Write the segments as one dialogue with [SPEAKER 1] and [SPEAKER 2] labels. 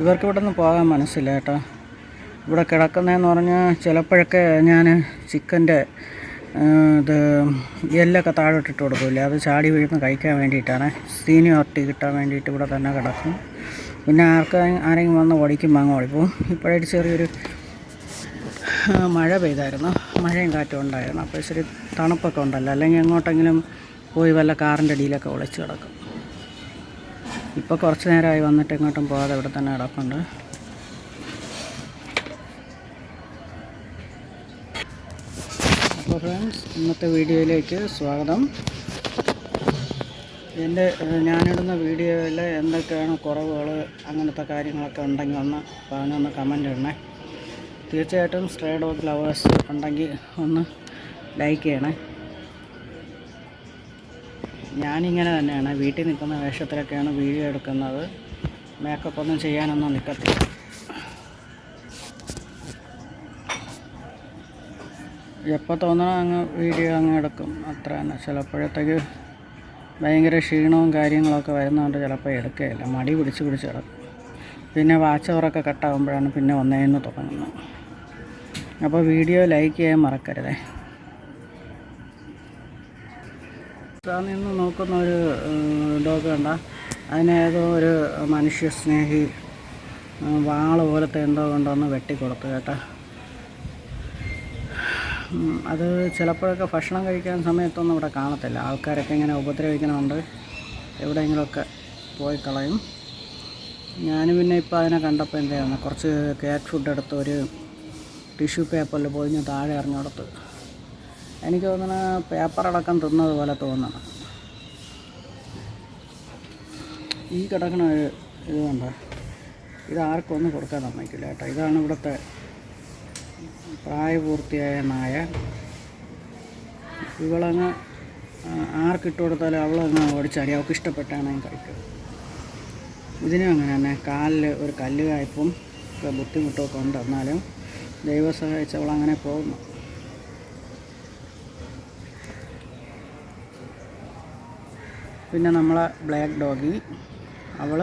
[SPEAKER 1] ഇവർക്ക് ഇവിടെ നിന്ന് പോകാൻ മനസ്സില്ല കേട്ടോ. ഇവിടെ കിടക്കുന്നതെന്ന് പറഞ്ഞാൽ ചിലപ്പോഴൊക്കെ ഞാൻ ചിക്കന്റെ ഇത് എല്ലൊക്കെ താഴോട്ടിട്ട് കൊടുക്കില്ല? അത് ചാടി വീഴുന്ന കഴിക്കാൻ വേണ്ടിയിട്ടാണ്. സീനിയോറിറ്റി കിട്ടാൻ വേണ്ടിയിട്ട് ഇവിടെ തന്നെ കിടക്കും. പിന്നെ ആർക്ക് ആരെങ്കിലും വന്ന് ഓടിക്കും അങ്ങ് ഓടിപ്പോവും. ഇപ്പോഴൊരു ചെറിയൊരു മഴ പെയ്തായിരുന്നു. മഴയും കാറ്റും ഉണ്ടായിരുന്നു. അപ്പോൾ ഇച്ചിരി തണുപ്പൊക്കെ ഉണ്ടല്ലോ. അല്ലെങ്കിൽ എങ്ങോട്ടെങ്കിലും പോയി വല്ല കാറിന്റെ അടിയിലൊക്കെ ഒളിച്ച് കിടക്കും. ഇപ്പോൾ കുറച്ച് നേരമായി വന്നിട്ട് എങ്ങോട്ടും പോകാതെ ഇവിടെ തന്നെ കിടപ്പുണ്ട്. അപ്പോൾ ഫ്രണ്ട്സ് ഇന്നത്തെ വീഡിയോയിലേക്ക് സ്വാഗതം. എന്റെ ഞാനിടുന്ന വീഡിയോയിൽ എന്തൊക്കെയാണ് കുറവുകൾ അങ്ങനത്തെ കാര്യങ്ങളൊക്കെ ഉണ്ടെങ്കിൽ ഒന്ന് പറഞ്ഞൊന്ന് കമന്റ് ഇടണേ. തീർച്ചയായിട്ടും സ്ട്രേ ഡോഗ് ഉണ്ടെങ്കിൽ ഒന്ന് ലൈക്ക് ചെയ്യണേ. ഞാനിങ്ങനെ തന്നെയാണ്. വീട്ടിൽ നിൽക്കുന്ന വേഷത്തിലൊക്കെയാണ് വീഡിയോ എടുക്കുന്നത്. മേക്കപ്പ് ഒന്നും ചെയ്യാനൊന്നും നിൽക്കത്തില്ല. എപ്പോൾ തോന്നണോ അങ്ങ് വീഡിയോ അങ്ങ് എടുക്കും. അത്ര തന്നെ. ചിലപ്പോഴത്തേക്ക് ഭയങ്കര ക്ഷീണവും കാര്യങ്ങളൊക്കെ വരുന്നതുകൊണ്ട് ചിലപ്പോൾ എടുക്കുകയില്ല. മടി പിടിച്ച് പിടിച്ച് കിടക്കും. പിന്നെ വാച്ച് അവറൊക്കെ കട്ടാകുമ്പോഴാണ് പിന്നെ ഒന്നേന്ന് തുടങ്ങുന്നത് അപ്പോൾ വീഡിയോ ലൈക്ക് ചെയ്യാൻ മറക്കരുതേ ആ നിന്ന് നോക്കുന്ന ഒരു ഡോഗ് കണ്ട അതിനേതോ ഒരു മനുഷ്യ സ്നേഹി ആ, വാൾ പോലത്തെ എന്തോ കൊണ്ടൊന്ന് വെട്ടിക്കൊടുത്തു കേട്ടോ. അത് ചിലപ്പോഴൊക്കെ ഭക്ഷണം കഴിക്കാൻ സമയത്തൊന്നും ഇവിടെ കാണത്തില്ല. ആൾക്കാരൊക്കെ ഇങ്ങനെ ഉപദ്രവിക്കണമുണ്ട്. എവിടെയെങ്കിലുമൊക്കെ പോയി കളയും. ഞാൻ പിന്നെ ഇപ്പോൾ അതിനെ കണ്ടപ്പോൾ എന്തെയാണ് കുറച്ച് കാറ്റ് ഫുഡ് എടുത്ത് ഒരു ടിഷ്യൂ പേപ്പറിൽ പൊതിഞ്ഞ് താഴെ അറിഞ്ഞു കൊടുത്ത്. എനിക്ക് തോന്നുന്നു പേപ്പർ അടക്കം തിന്നത് പോലെ തോന്നണം ഈ കിടക്കണ ഇത് കണ്ടോ? ഇത് ആർക്കും ഒന്നും കൊടുക്കാൻ സമ്മതിക്കില്ല കേട്ടോ. ഇതാണ് ഇവിടുത്തെ പ്രായപൂർത്തിയായ നായ. ഇവളങ്ങ് ആർക്കിട്ട് കൊടുത്താലും അവളങ്ങ് ഓടിച്ചാടി. അവൾക്ക് ഇഷ്ടപ്പെട്ടാണ് ഞാൻ കഴിക്കുക. ഇതിനും അങ്ങനെ തന്നെ. കാലിൽ ഒരു കല്ല് കായ്പും ബുദ്ധിമുട്ടൊക്കെ ഉണ്ട് എന്നാലും ദൈവം സഹായിച്ച് പോകുന്നു. പിന്നെ നമ്മളെ ബ്ലാക്ക് ഡോഗി അവൾ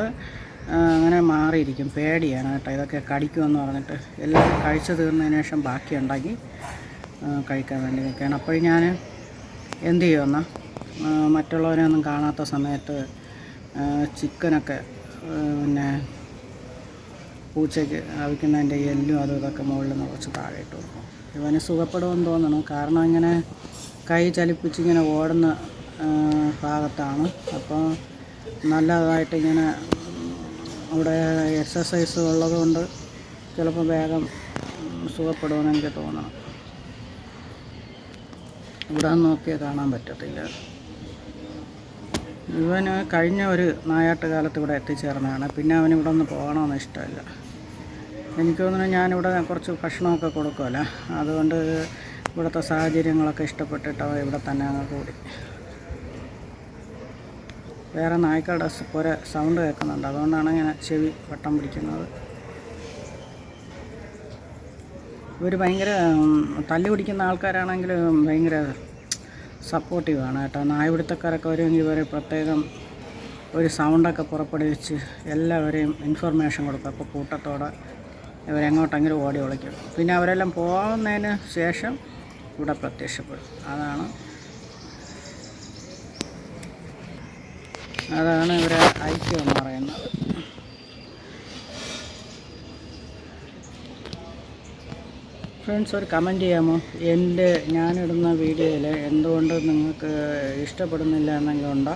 [SPEAKER 1] അങ്ങനെ മാറിയിരിക്കും. പേടിയാണ് കേട്ടോ. ഇതൊക്കെ കടിക്കുമെന്ന് പറഞ്ഞിട്ട്. എല്ലാം കഴിച്ചു തീർന്നതിന് ശേഷം ബാക്കി ഉണ്ടാക്കി കഴിക്കാൻ വേണ്ടി നിൽക്കുകയാണ്. അപ്പോൾ ഞാൻ എന്ത് മറ്റുള്ളവരെ ഒന്നും കാണാത്ത സമയത്ത് ചിക്കനൊക്കെ പിന്നെ പൂച്ചയ്ക്ക് അവിക്കുന്നതിന്റെ എല്ലും അതും ഇതൊക്കെ മുകളിൽ നിന്ന് കുറച്ച് താഴെ ഇട്ട് കൊടുക്കും. ഇവന് സുഖപ്പെടുമെന്ന് തോന്നണം. കാരണം ഇങ്ങനെ കൈ ചലിപ്പിച്ച് ഇങ്ങനെ ഓടുന്ന ഭാഗത്താണ്. അപ്പോൾ നല്ലതായിട്ട് ഇങ്ങനെ അവിടെ എക്സസൈസ് ഉള്ളതുകൊണ്ട് ചിലപ്പോൾ വേഗം സുഖപ്പെടുമെന്ന് എനിക്ക് തോന്നണം. ഇവിടെ നോക്കിയാൽ കാണാൻ പറ്റത്തില്ല. ഇവന് കഴിഞ്ഞ ഒരു നായാട്ട് കാലത്ത് ഇവിടെ എത്തിച്ചേർന്നതാണ്. പിന്നെ അവന് ഇവിടെ ഒന്ന് പോകണമെന്ന് ഇഷ്ടമില്ല. എനിക്ക് തോന്നുന്നു ഞാനിവിടെ കുറച്ച് ഭക്ഷണമൊക്കെ കൊടുക്കുമല്ലോ. അതുകൊണ്ട് ഇവിടുത്തെ സാഹചര്യങ്ങളൊക്കെ ഇഷ്ടപ്പെട്ടിട്ട് ഇവിടെ തന്നെ അങ്ങ് കൂടി. വേറെ നായ്ക്കളുടെ കുറെ സൗണ്ട് കേൾക്കുന്നുണ്ട്. അതുകൊണ്ടാണ് ഇങ്ങനെ ചെവി വട്ടം പിടിക്കുന്നത്. ഇവർ ഭയങ്കര തല്ലു പിടിക്കുന്ന ആൾക്കാരാണെങ്കിൽ ഭയങ്കര സപ്പോർട്ടീവാണ് കേട്ടോ. നായപിടുത്തക്കാരൊക്കെ വരുമെങ്കിൽ ഇവരെ പ്രത്യേകം ഒരു സൗണ്ടൊക്കെ പുറപ്പെടുവിച്ച് എല്ലാവരെയും ഇൻഫർമേഷൻ കൊടുക്കും. അപ്പോൾ കൂട്ടത്തോടെ ഇവരെങ്ങോട്ടെങ്കിലും ഓടി ഒളിക്കും. പിന്നെ അവരെല്ലാം പോകുന്നതിന് ശേഷം ഇവിടെ പ്രത്യക്ഷപ്പെടും. അതാണ് അതാണ് ഇവരെ ഐക്യം എന്ന് പറയുന്നത്. ഫ്രണ്ട്സ് ഒരു കമന്റ് ചെയ്യാമോ? എന്റെ ഞാനിടുന്ന വീഡിയോയിൽ എന്തുകൊണ്ട് നിങ്ങൾക്ക് ഇഷ്ടപ്പെടുന്നില്ല എന്നെങ്കിലും ഉണ്ടോ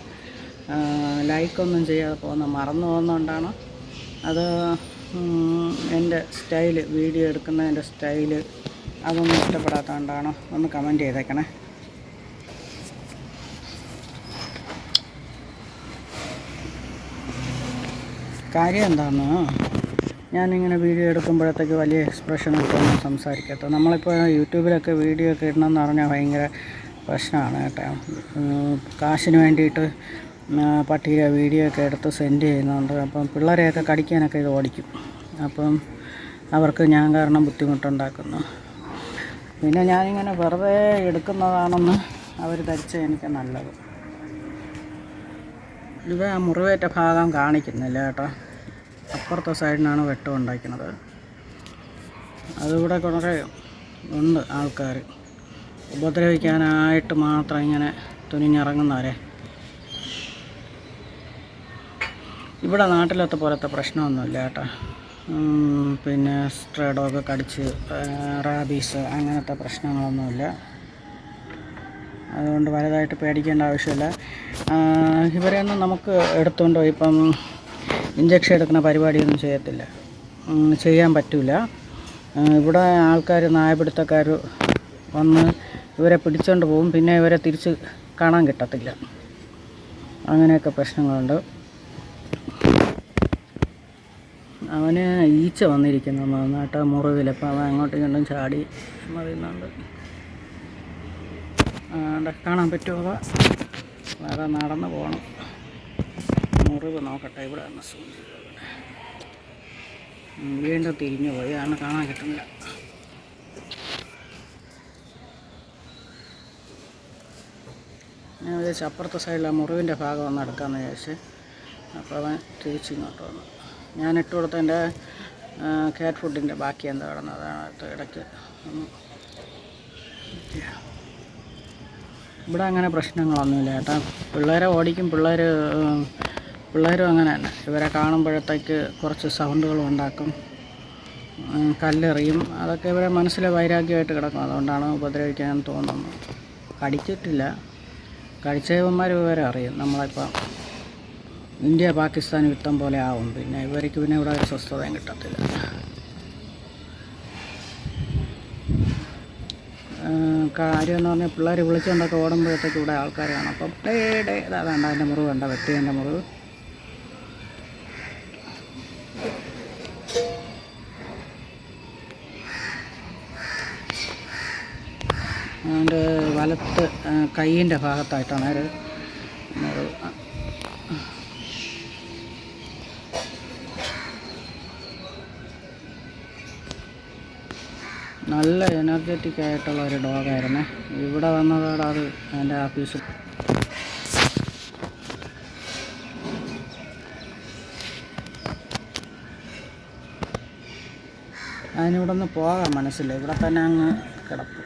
[SPEAKER 1] ലൈക്കൊന്നും ചെയ്യാതെ പോകുന്ന മറന്നു പോകുന്നതുകൊണ്ടാണോ. അത് എന്റെ സ്റ്റൈൽ വീഡിയോ എടുക്കുന്നതിന്റെ സ്റ്റൈൽ അതൊന്നും ഇഷ്ടപ്പെടാത്തതുകൊണ്ടാണോ ഒന്ന് കമന്റ് ചെയ്തേക്കണേ. കാര്യം എന്താണെന്ന് ഞാനിങ്ങനെ വീഡിയോ എടുക്കുമ്പോഴത്തേക്ക് വലിയ എക്സ്പ്രഷനൊക്കെ ഒന്നും സംസാരിക്കാത്ത. നമ്മളിപ്പോൾ യൂട്യൂബിലൊക്കെ വീഡിയോ ഒക്കെ ഇടണമെന്ന് പറഞ്ഞാൽ ഭയങ്കര പ്രശ്നമാണ് കേട്ടോ. കാശിന് വേണ്ടിയിട്ട് പട്ടിക വീഡിയോ ഒക്കെ എടുത്ത് സെൻഡ് ചെയ്യുന്നുണ്ട്. അപ്പം പിള്ളേരെയൊക്കെ കടിക്കാനൊക്കെ ഇത് ഓടിക്കും. അപ്പം അവർക്ക് ഞാൻ കാരണം ബുദ്ധിമുട്ടുണ്ടാക്കുന്നു. പിന്നെ ഞാനിങ്ങനെ വെറുതെ എടുക്കുന്നതാണെന്ന് അവർ ധരിച്ച എനിക്ക് നല്ലത്. ഇത് മുറിവേറ്റ ഭാഗം കാണിക്കുന്നില്ല കേട്ടോ. അപ്പുറത്തെ സൈഡിനാണ് വെട്ടം ഉണ്ടാക്കുന്നത്. അതിവിടെ കുറേ ഉണ്ട് ആൾക്കാർ ഉപദ്രവിക്കാനായിട്ട് മാത്രം ഇങ്ങനെ തുനിഞ്ഞിറങ്ങുന്നവരെ. ഇവിടെ നാട്ടിലത്തെ പോലത്തെ പ്രശ്നമൊന്നുമില്ല കേട്ടോ. പിന്നെ സ്ട്രേ കടിച്ച് റാബീസ് അങ്ങനത്തെ പ്രശ്നങ്ങളൊന്നുമില്ല. അതുകൊണ്ട് വലുതായിട്ട് പേടിക്കേണ്ട ആവശ്യമില്ല. ഇവരെയൊന്നും നമുക്ക് എടുത്തുകൊണ്ട് ഇപ്പം ഇഞ്ചക്ഷൻ എടുക്കുന്ന പരിപാടിയൊന്നും ചെയ്യത്തില്ല. ചെയ്യാൻ പറ്റില്ല ഇവിടെ ആൾക്കാർ നായപിടുത്തക്കാർ വന്ന് ഇവരെ പിടിച്ചുകൊണ്ട് പോകും. പിന്നെ ഇവരെ തിരിച്ച് കാണാൻ കിട്ടത്തില്ല. അങ്ങനെയൊക്കെ പ്രശ്നങ്ങളുണ്ട്. അവന് ഈച്ച വന്നിരിക്കുന്നു നന്നായിട്ട് മുറിവിൽ അപ്പോൾ അവൻ അങ്ങോട്ടും ഇങ്ങോട്ടും ചാടി മറിയുന്നുണ്ട് കാണാൻ പറ്റുമോ? വേറെ നടന്ന് പോകണം മുറിവ് നോക്കട്ടെ. ഇവിടെ zoom ചെയ്ത് വീണ്ടും തിരിഞ്ഞു പോയി. അതാണ് കാണാൻ കിട്ടുന്നില്ല. ഞാൻ വിചാരിച്ചു അപ്പുറത്തെ സൈഡിൽ ആ മുറിവിന്റെ ഭാഗം ഒന്ന് എടുക്കാമെന്ന് വിചാരിച്ച്. അപ്പോൾ അവൻ തിരിച്ച് ഇങ്ങോട്ട് വന്നു. ഞാൻ ഇട്ട് കൊടുത്തതിന്റെ കാറ്റ് ഫുഡിന്റെ ബാക്കി എന്താ കിടന്നത്? അതാണ് ഇടയ്ക്ക് ഇവിടെ അങ്ങനെ പ്രശ്നങ്ങളൊന്നുമില്ല ചേട്ടാ പിള്ളേരെ ഓടിക്കും. പിള്ളേർ പിള്ളേരും അങ്ങനെ തന്നെ. ഇവരെ കാണുമ്പോഴത്തേക്ക് കുറച്ച് സൗണ്ടുകളും ഉണ്ടാക്കും. കല്ലെറിയും. അതൊക്കെ ഇവരെ മനസ്സിലെ വൈരാഗ്യമായിട്ട് കിടക്കും. അതുകൊണ്ടാണ് ഉപദ്രവിക്കാൻ തോന്നുന്നത്. കടിച്ചിട്ടില്ല. കടിച്ചവന്മാർ ഇവരെ അറിയും. നമ്മളിപ്പം ഇന്ത്യ പാകിസ്ഥാൻ യുദ്ധം പോലെ ആവും. പിന്നെ ഇവർക്ക് പിന്നെ ഇവിടെ ഒരു സ്വസ്ഥതയും കിട്ടത്തില്ല. കാര്യം എന്ന് പറഞ്ഞാൽ പിള്ളേർ വിളിച്ചുകൊണ്ടൊക്കെ ഓടുമ്പോഴത്തേക്ക് ഇവിടെ ആൾക്കാർ കാണാം. അപ്പം ഡേ ഡേ ഇതാ അതിന്റെ മുറിവ് വേണ്ട വെട്ടി എന്റെ മുറിവ്. അതിന്റെ വലത്ത് കൈയിന്റെ ഭാഗത്തായിട്ടാണ്. അവർ നല്ല എനർജറ്റിക് ആയിട്ടുള്ള ഒരു ഡോഗായിരുന്നേ ഇവിടെ വന്നതോടെ അത് എന്റെ ആഫീസിൽ അതിനിവിടെ നിന്ന് പോകാൻ മനസ്സില്ല. ഇവിടെ തന്നെ അങ്ങ് കിടക്കും.